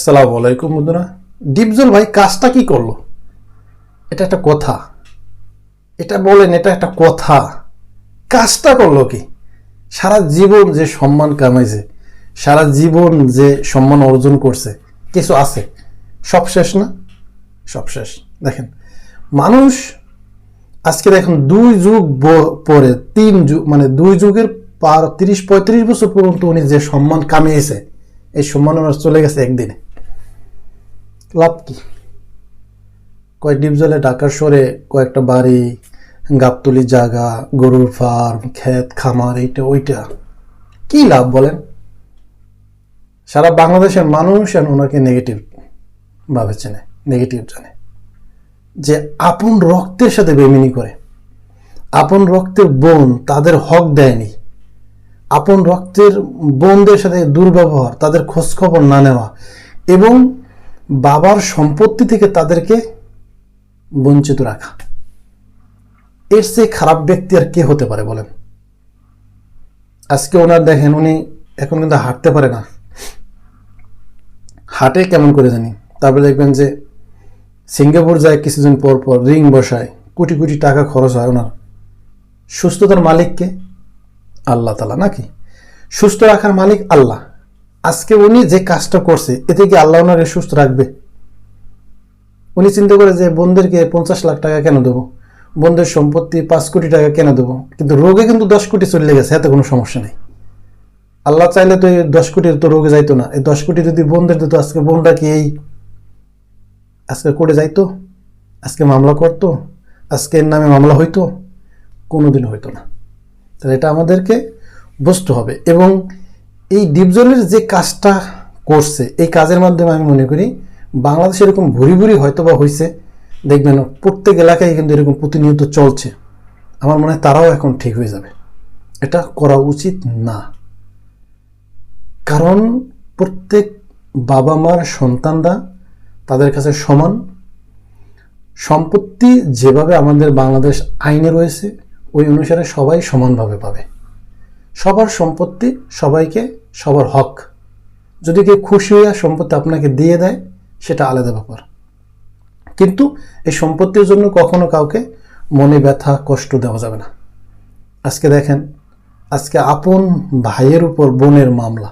আসসালামু আলাইকুম বন্ধুরা। ডিপজল ভাই, কাজটা কি করল? এটা একটা কথা। এটা বলেন, এটা একটা কথা। কাজটা করল কি? সারা জীবন যে সম্মান কামাইছে, সারা জীবন যে সম্মান অর্জন করছে, কিছু আছে। সব শেষ না? সব শেষ। দেখেন, মানুষ আজকে দেখেন দুই যুগ পরে, তিন যুগ মানে দুই যুগের পার, তিরিশ, পঁয়ত্রিশ বছর পর্যন্ত উনি যে সম্মান কামিয়েছে, এই সম্মান চলে গেছে একদিনে। লাভ কি? কয়েক ডিপজলে ঢাকার সরে কয়েকটা বাড়ি, গাবতলি জায়গা, গরুর ফার্ম ক্ষেত, খামার, এইটা, ওইটা। কি লাভ বলেন? সারা বাংলাদেশের মানুষ আর ওনাকে নেগেটিভ ভাবে চেনে নেগেটিভ জানে। যে আপন রক্তের সাথে বেমিনি করে। আপন রক্তের বোন তাদের হক দেয়নি। আপন রক্তের বোনদের সাথে দুর্ব্যবহার, তাদের খোঁজখবর না নেওয়া। এবং বাবার সম্পত্তি থেকে তাদেরকে বঞ্চিত রাখা। এর চেয়ে খারাপ ব্যক্তি আর কে হতে পারে বলেন? আজকে ওনার দেখেন, উনি এখন কিন্তু হাঁটতে পারে না। হাঁটে কেমন করে জানি? তারপরে দেখবেন যে সিঙ্গাপুর যায় কিছুদিন পর পর, রিং বসায়, কোটি কোটি টাকা খরচ হয় ওনার। সুস্থতার মালিককে আল্লাহ তালা নাকি? সুস্থ রাখার মালিক আল্লাহ। আজকে উনি যে কাজটা করছে, এতে কি আল্লাহ ওনাকে সুস্থ রাখবে? উনি চিন্তা করে যে বোনদেরকে পঞ্চাশ লাখ টাকা কেন দেবো? বোনদের সম্পত্তি পাঁচ কোটি টাকা কেন দেবো? কিন্তু রোগে কিন্তু দশ কোটি চলে গেছে, এতে কোনো সমস্যা নেই। আল্লাহ চাইলে তো এই দশ কোটির তো রোগে যাইতো না। এই দশ কোটি যদি বোনদের দিত, আজকে বোনটা কি এই? আজকে করে যাইতো, আজকে মামলা করতো, আজকে এর নামে মামলা হইতো কোনোদিন হইতো না। তাহলে এটা আমাদেরকে বুঝতে হবে এবং এই ডিপজলের যে কাজটা করছে, এই কাজের মাধ্যমে আমি মনে করি বাংলাদেশে এরকম ভুরি ভুরি হয়তো বা হয়েছে দেখবেন প্রত্যেক এলাকায় কিন্তু এরকম প্রতিনিয়ত চলছে। আমার মনে হয় তারাও এখন ঠিক হয়ে যাবে। এটা করা উচিত না। কারণ প্রত্যেক বাবা মার সন্তানরা তাদের কাছে সমান। সম্পত্তি যেভাবে আমাদের বাংলাদেশ আইনে রয়েছে, ওই অনুসারে সবাই সমানভাবে পাবে। সবার সম্পত্তি সবাইকে সবার হক। যদি কেউ খুশি হইয়া সম্পত্তি আপনাকে দিয়ে দেয়, সেটা আলাদা ব্যাপার। কিন্তু এই সম্পত্তির জন্য কখনো কাউকে মনে ব্যথা, কষ্ট দেওয়া যাবে না। আজকে দেখেন, আজকে আপন ভাইয়ের উপর বোনের মামলা।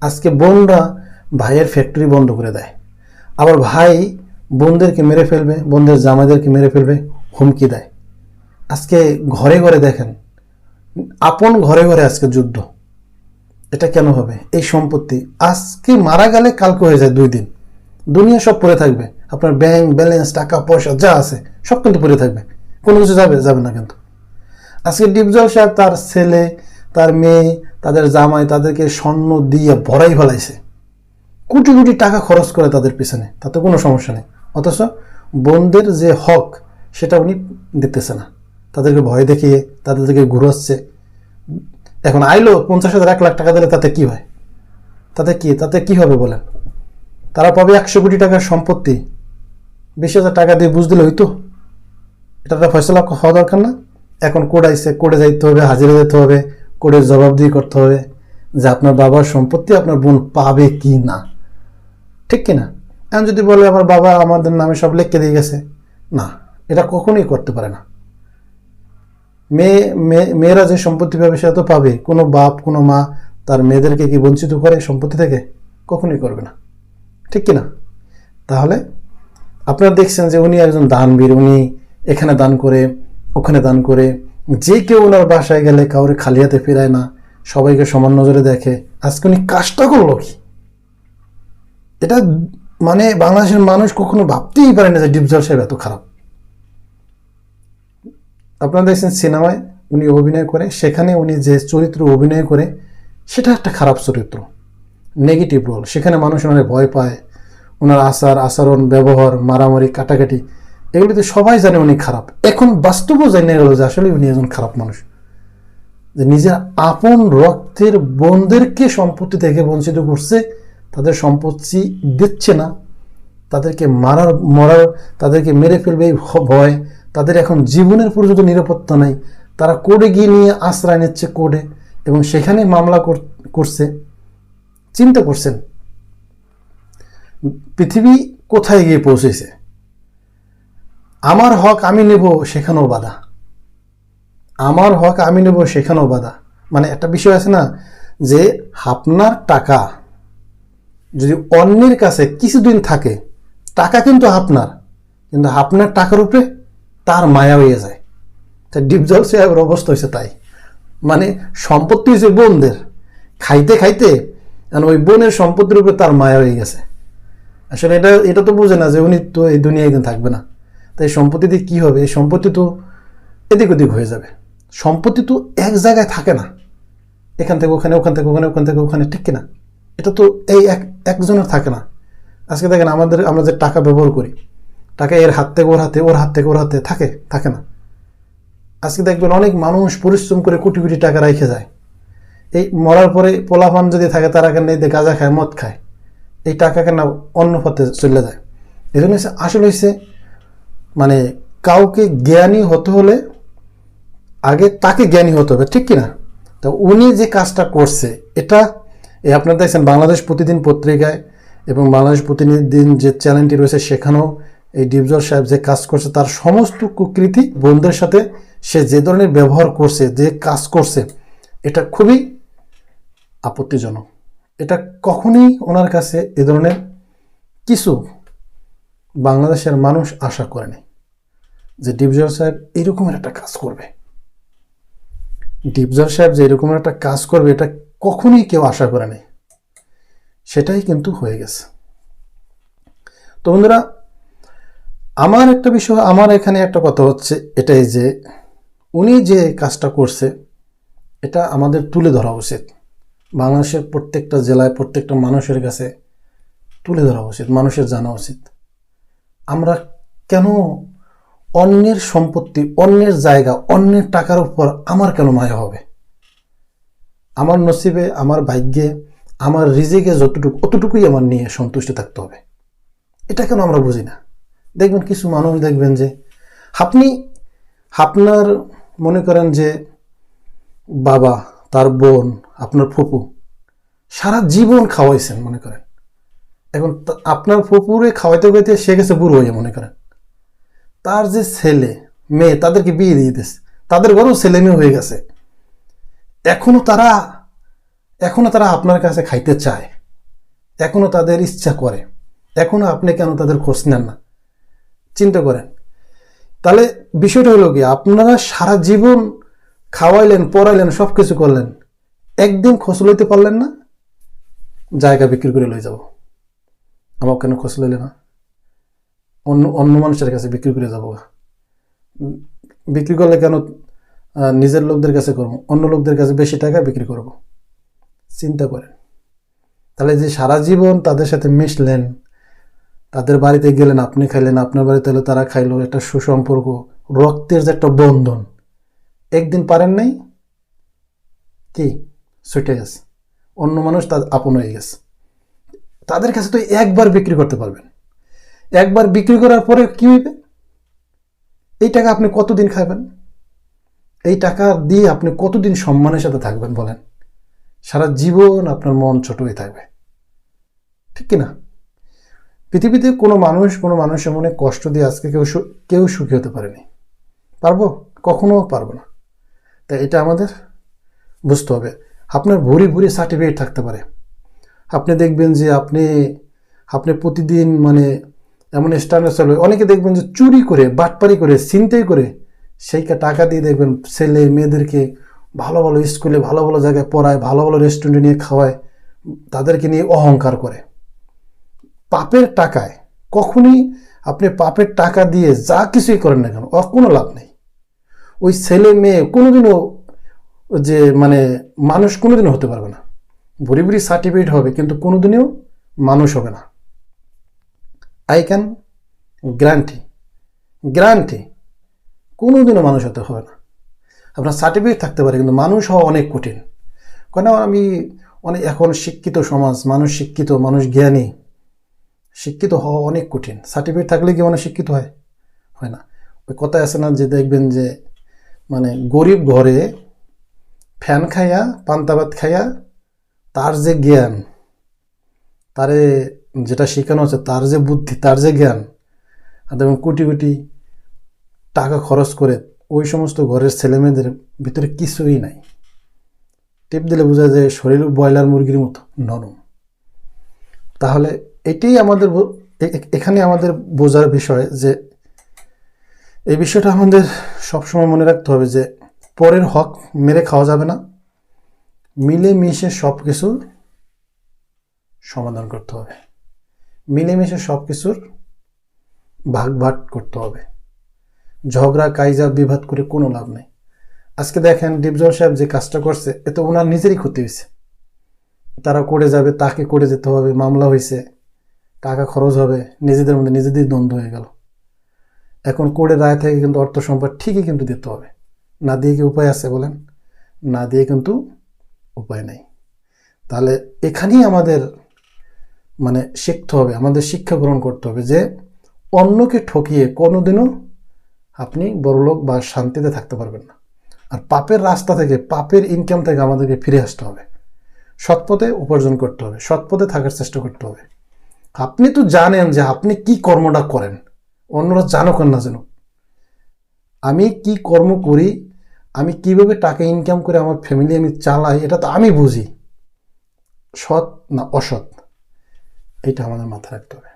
আজকে বোনরা ভাইয়ের ফ্যাক্টরি বন্ধ করে দেয়। আবার ভাই বোনদেরকে মেরে ফেলবে, বোনদের জামাইদেরকে মেরে ফেলবে, হুমকি দেয়। আজকে ঘরে ঘরে দেখেন, আপন ঘরে ঘরে আজকে যুদ্ধ। এটা কেন হবে? এই সম্পত্তি আজকে মারা গেলে কালকে হয়ে যায় দুই দিন। দুনিয়া সব পড়ে থাকবে। আপনার ব্যাংক ব্যালেন্স টাকা, পয়সা, যা আছে, সব কিন্তু পড়ে থাকবে। কোনো কিছু যাবে যাবে না কিন্তু। আজকে ডিপজল সাহেব তার ছেলে, তার মেয়ে, তাদের জামাই তাদেরকে স্বর্ণ দিয়ে ভরাই ফেলাইছে। কোটি কোটি টাকা খরচ করে তাদের পিছনে। তাতে কোনো সমস্যা নেই। অথচ বোনদের যে হক, সেটা উনি দিতেছে না। তাদেরকে ভয় দেখিয়ে, তাদেরকে ঘুরাচ্ছে। এখন আইলো পঞ্চাশ হাজার, এক লাখ টাকা দিলে তাতে কি হয়? তাতে কি? তাতে কি হবে বলেন? তারা পাবে একশো কোটি টাকার সম্পত্তি। বিশ হাজার টাকা দিয়ে বুঝ দিলে হইতো। এটা একটা ফয়সলা হওয়া দরকার না। এখন কোড আইসে কোডে যাইতে হবে, হাজিরা যেতে হবে কোডের জবাবদিহি করতে হবে যে আপনার বাবার সম্পত্তি আপনার বোন পাবে কি না। ঠিক কি না? এখন যদি বলে আমার বাবা আমাদের নামে সব লিখে দিয়ে গেছে, না, এটা কখনোই করতে পারে না। মেয়ে মেয়ে- মেয়েরা যে সম্পত্তি পাবে সেটা তো পাবে। কোনো বাপ, কোনো মা তার মেয়েদেরকে কি বঞ্চিত করে সম্পত্তি থেকে? কখনোই করবে না। ঠিক কি না তাহলে আপনারা দেখছেন যে উনি একজন দানবীর, উনি এখানে দান করে, ওখানে দান করে, যে কেউ ওনার বাসায় গেলে কাউরে খালি হাতে ফেরায় না, সবাইকে সমান নজরে দেখে। আজকে উনি কাজটা করল কি? এটা মানে বাংলাদেশের মানুষ কখনো ভাবতেই পারে না যে ডিপজল সাহেব এত খারাপ। আপনারা দেখছেন সিনেমায় উনি অভিনয় করে, সেখানে উনি যে চরিত্র অভিনয় করে, সেটা একটা খারাপ চরিত্র নেগেটিভ রোল সেখানে মানুষ ওনারে ভয় পায়, ওনার আচার, আচরণ, ব্যবহার, মারামারি, কাটাকাটি, এগুলিতে সবাই জানে উনি খারাপ। এখন বাস্তবও জানিয়ে গেল যে আসলে উনি একজন খারাপ মানুষ। যে নিজের আপন রক্তের বোনদেরকে সম্পত্তি থেকে বঞ্চিত করছে, তাদের সম্পত্তি দিচ্ছে না, তাদেরকে মারার, মরার, তাদেরকে মেরে ফেলবে ভয় তাদের এখন জীবনের পর্যন্ত নিরাপত্তা নাই। তারা কোর্টে গিয়ে নিয়ে আশ্রয় নিচ্ছে কোর্টে এবং সেখানে মামলা কর- করছে, চিন্তা করছেন। পৃথিবী কোথায় গিয়ে পৌঁছেছে? আমার হক আমি নেব, সেখানেও বাধা। আমার হক আমি নেব, সেখানেও বাধা। মানে একটা বিষয় আছে না, যে আপনার টাকা যদি অন্যের কাছে কিছুদিন থাকে, টাকা কিন্তু আপনার। কিন্তু আপনার টাকার উপরে তার মায়া হয়ে যায়। তা ডিপজল সাহেবের অবস্থা হয়েছে তাই। মানে সম্পত্তি হয়েছে বোনদের, খাইতে খাইতে এখন ওই বোনের সম্পত্তির উপরে তার মায়া হয়ে গেছে। আসলে এটা এটা তো বোঝে না যে উনি তো এই দুনিয়ায় একদিন থাকবে না। তাই সম্পত্তি দিয়ে কী হবে? এই সম্পত্তি তো এদিক ওদিক হয়ে যাবে। সম্পত্তি তো এক জায়গায় থাকে না। এখান থেকে ওখানে, ওখান থেকে ওখানে, ওখান থেকে ওখানে, ঠিক কিনা? এটা তো এই এক, একজনের থাকে না। আজকে দেখেন আমাদের, আমরা যে টাকা ব্যবহার করি টাকা এর হাত থেকে ওর হাতে, ওর হাত থেকে ওর হাতে থাকে থাকে না। আজকে দেখবেন অনেক মানুষ পরিশ্রম করে কোটি কোটি টাকা রেখে যায়। এই মরার পরে পোলাপান যদি থাকে, তারা কেন যে গাঁজা খায়, মদ খায়। এই টাকা কেন অন্য পথে চলে যায়। এই জন্য আসলে হচ্ছে মানে কাউকে জ্ঞানী হতে হলে আগে তাকে জ্ঞানী হতে হবে, ঠিক কিনা? তো উনি যে কাজটা করছে, এটা এই আপনারা দেখছেন বাংলাদেশ প্রতিদিন পত্রিকায় এবং বাংলাদেশ প্রতিদিন যে চ্যানেলটি রয়েছে, সেখানেও এই ডিপজল সাহেব যে কাজ করছে, তার সমস্ত কুকৃতি বোনদের সাথে সে যে ধরনের ব্যবহার করছে, যে কাজ করছে, এটা খুবই আপত্তিজনক। এটা কখনই ওনার কাছে এ ধরনের কিছু বাংলাদেশের মানুষ আশা করেনি যে ডিপজল সাহেব এরকমের একটা কাজ করবে। ডিপজল সাহেব যে এরকম একটা কাজ করবে, এটা কখনই কেউ আশা করেনি। সেটাই কিন্তু হয়ে গেছে। তো বন্ধুরা আমার একটা বিষয়, আমার এখানে একটা কথা হচ্ছে, এটাই যে উনি যে কাজটা করছে, এটা আমাদের তুলে ধরা উচিত। বাংলাদেশের প্রত্যেকটা জেলায় প্রত্যেকটা মানুষের কাছে তুলে ধরা উচিত, মানুষের জানা উচিত। আমরা কেন অন্যের সম্পত্তি, অন্যের জায়গা, অন্যের টাকার উপর আমার কেন মায়া হবে? আমার নসিবে, আমার ভাগ্যে, আমার রিজিকে যতটুকু, অতটুকুই আমার নিয়ে সন্তুষ্ট থাকতে হবে। এটা কেন আমরা বুঝি না? দেখবেন কিছু মানুষ দেখবেন যে আপনি আপনার মনে করেন যে বাবা, তার বোন, আপনার ফুপু সারা জীবন খাওয়াইছেন মনে করেন। এখন আপনার ফুপুরে খাওয়াইতে খাওয়াইতে সে গেছে বুড়ো হয়ে মনে করেন। তার যে ছেলে, মেয়ে, তাদেরকে বিয়ে দিয়ে দিতেছে। তাদের ঘরেও ছেলে মেয়ে হয়ে গেছে। এখনও তারা এখনও তারা আপনার কাছে খাইতে চায়। এখনও তাদের ইচ্ছা করে। এখনও আপনি কেন তাদের খোঁজ নেন না? চিন্তা করেন। তাহলে বিষয়টা হলো কি আপনারা সারা জীবন খাওয়াইলেন, পড়াইলেন সব কিছু করলেন, একদিন খোঁজ লইতে পারলেন না, জায়গা বিক্রি করে লই যাব। আমার কেন লইলে না? অন্য অন্য মানুষের কাছে বিক্রি করে যাব বিক্রি করলে কেন নিজের লোকদের কাছে করব? অন্য লোকদের কাছে বেশি টাকা বিক্রি করব? চিন্তা করেন। তাহলে যে সারা জীবন তাদের সাথে মিশলেন তাদের বাড়িতে গেলেন, আপনি খাইলেন, আপনার বাড়িতে এলো, তারা খাইলো, একটা সুসম্পর্ক, রক্তের যে একটা বন্ধন। একদিন পারেন নাই? কি? ছুটে গেছে। অন্য মানুষ তার আপন হয়ে গেছে। তাদের কাছে তো একবার বিক্রি করতে পারবেন। একবার বিক্রি করার পরে কি হইবে? এই টাকা আপনি কতদিন খাবেন? এই টাকা দিয়ে আপনি কতদিন সম্মানের সাথে থাকবেন বলেন? সারা জীবন আপনার মন ছোট হয়ে থাকবে। ঠিক কি না পৃথিবীতে কোনো মানুষ কোনো মানুষের মনে কষ্ট দিয়ে আজকে কেউ কেউ সুখী হতে পারেনি। পারব? কখনো পারব না। তাই এটা আমাদের বুঝতে হবে। আপনার ভুরি ভুরি সার্টিফিকেট থাকতে পারে। আপনি দেখবেন যে আপনি আপনি প্রতিদিন মানে এমন স্ট্যান্ডার্ড চলবে অনেকে দেখবেন যে চুরি করে, বাটপারি করে, ছিনতাই করে, সেইকে টাকা দিয়ে দেখবেন ছেলে মেয়েদেরকে ভালো ভালো স্কুলে ভালো ভালো জায়গায় পড়ায়, ভালো ভালো রেস্টুরেন্টে নিয়ে খাওয়ায়, তাদেরকে নিয়ে অহংকার করে। পাপের টাকায়, কখনই আপনি পাপের টাকা দিয়ে যা কিছুই করেন না কেন কোনো লাভ নেই। ওই ছেলে মেয়ে কোনোদিনও যে মানে মানুষ কোনোদিনও হতে পারবে না। বুড়ি বুড়ি সার্টিফিকেট হবে, কিন্তু কোনোদিনও মানুষ হবে না। আই ক্যান গ্যারান্টি গ্যারান্টি কোনোদিনও মানুষ হতে হবে না। আপনার সার্টিফিকেট থাকতে পারে, কিন্তু মানুষ হওয়া অনেক কঠিন। কেন আমি অনেক, এখন শিক্ষিত সমাজ, মানুষ শিক্ষিত, মানুষ জ্ঞানী শিক্ষিত হওয়া অনেক কঠিন। সার্টিফিকেট থাকলে কি মানুষ শিক্ষিত হয়? হয় না। ওই কথায় আছে না যে দেখবেন যে মানে গরিব ঘরে ফ্যান খাইয়া, পান্তা ভাত খাইয়া তার যে জ্ঞান, তারে যেটা শেখানো হচ্ছে, তার যে বুদ্ধি, তার যে জ্ঞান, আর এবং কোটি কোটি টাকা খরচ করে ওই সমস্ত ঘরের ছেলেমেয়েদের ভিতরে কিছুই নাই। টিপ দিলে বোঝা যায় শরীর ব্রয়লার মুরগির মতো নরম। তাহলে এটাই আমাদের এ- এ- এখানে আমাদের বোঝার বিষয় যে এই বিষয়টা আমাদের সবসময় মনে রাখতে হবে যে পরের হক মেরে খাওয়া যাবে না। মিলেমিশে সব কিছুর সমাধান করতে হবে। মিলেমিশে সব কিছুর ভাগ ভাগ করতে হবে। ঝগড়া, কাইজা বিভাদ করে কোনো লাভ নেই। আজকে দেখেন ডিপজল সাহেব যে কাজটা করছে এতে ওনার নিজেরই ক্ষতি হয়েছে। তারা করে যাবে, তাকে করে যেতে হবে, মামলা হয়েছে। টাকা খরচ হবে, নিজেদের মধ্যে নিজেদের দ্বন্দ্ব হয়ে গেল। এখন কোর্টের রায় থেকে কিন্তু অর্থ সম্পদ ঠিকই কিন্তু দিতে হবে। না দিয়ে কি উপায় আছে বলেন? না দিয়ে কিন্তু উপায় নেই। তাহলে এখানেই আমাদের মানে শিখতে হবে, আমাদের শিক্ষা গ্রহণ করতে হবে যে অন্যকে ঠকিয়ে কোনোদিনও আপনি বড়লোক বা শান্তিতে থাকতে পারবেন না। আর পাপের রাস্তা থেকে, পাপের ইনকাম থেকে আমাদেরকে ফিরে আসতে হবে। সৎপথে উপার্জন করতে হবে, সৎপথে থাকার চেষ্টা করতে হবে। আপনি তো জানেন যে আপনি কি কর্মটা করেন। অন্যরা জানুক না জানুক। আমি কি কর্ম করি, আমি কীভাবে টাকা ইনকাম করে আমার ফ্যামিলি আমি চালাই, এটা তো আমি বুঝি। সৎ না অসৎ, এটা আমাদের মাথায় রাখতে হবে।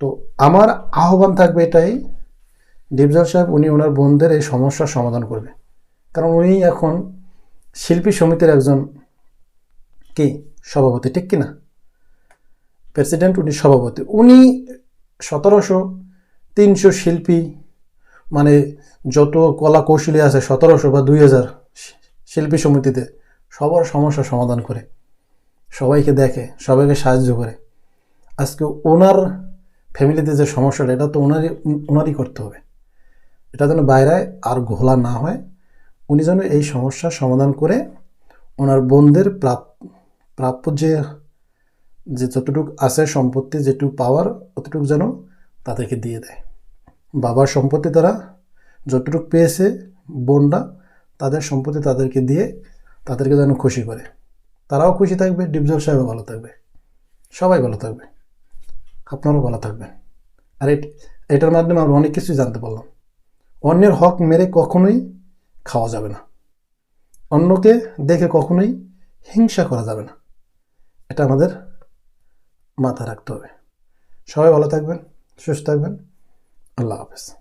তো আমার আহ্বান থাকবে এটাই, ডিপজল সাহেব, উনি ওনার বোনদের এই সমস্যার সমাধান করবে। কারণ উনি এখন শিল্পী সমিতির একজন কি সভাপতি, ঠিক কিনা? প্রেসিডেন্ট, উনি সভাপতি। উনি সতেরোশো তিনশো শিল্পী মানে যত কলা কৌশলী আছে সতেরোশো বা দুই হাজার শিল্পী সমিতিতে সবার সমস্যা সমাধান করে, সবাইকে দেখে, সবাইকে সাহায্য করে। আজকে ওনার ফ্যামিলিতে যে সমস্যাটা, এটা তো ওনারই ওনারই করতে হবে। এটা যেন বাইরে আর ঘোলা না হয়, উনি যেন এই সমস্যার সমাধান করে ওনার বোনদের প্রাপ, প্রাপ্য যে যে যতটুকু আছে সম্পত্তি, যেটুকু পাওয়ার অতটুকু যেন তাদেরকে দিয়ে দেয়। বাবার সম্পত্তি তারা যতটুকু পেয়েছে বোনরা, তাদের সম্পত্তি তাদেরকে দিয়ে তাদেরকে যেন খুশি করে। তারাও খুশি থাকবে, ডিপজল সাহেবও ভালো থাকবে। সবাই ভালো থাকবে। আপনারাও ভালো থাকবেন। আর এট- এটার মাধ্যমে আমরা অনেক কিছুই জানতে পারলাম। অন্যের হক মেরে কখনোই খাওয়া যাবে না। অন্যকে দেখে কখনোই হিংসা করা যাবে না। এটা আমাদের মাথায় রাখতে হবে। সবাই ভালো থাকবেন সুস্থ থাকবেন। আল্লাহ হাফেজ।